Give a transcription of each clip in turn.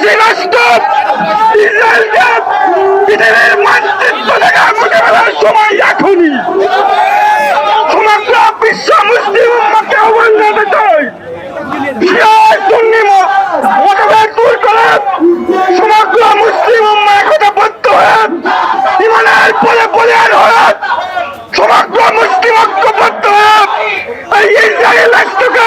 সন্ত্রাসী রাষ্ট্র ইসরায়েলকে পৃথিবীর মানচিত্র থেকে মুছে ফেলার সময় এখনই। সমগ্র বিশ্ব মুসলিম উম্মাকে আহ্বান জানাতে চাই সুন্নি মতভেদ দূর করে সমগ্র মুসলিম উম্মা একতাবদ্ধ হয়ে ইমানের পরে বলিয়ান হয়ে সমগ্র মুসলিম ঐক্যবদ্ধ হয়ে এই ইসরায়েল রাষ্ট্রকে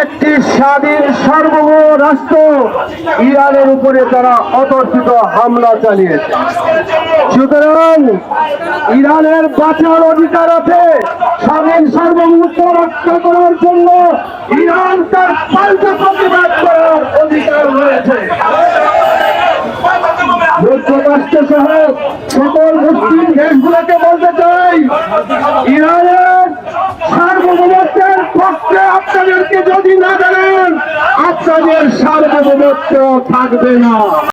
একটি স্বাধীন সার্বভৌম রাষ্ট্র ইরানের উপরে তারা অতর্কিত হামলা চালিয়েছে। সুতরাং ইরানের বাঁচার অধিকার আছে স্বাধীন সার্বভৌমত্ব রক্ষা করার জন্য ইরান তার পাল্টা প্রতিবাদ করার অধিকার রয়েছে। যুক্তরাষ্ট্র সহ সকল মুসলিম দেশগুলোকে বলতে চাই যদি না জানেন সার্বভৌমত্ব থাকবে না।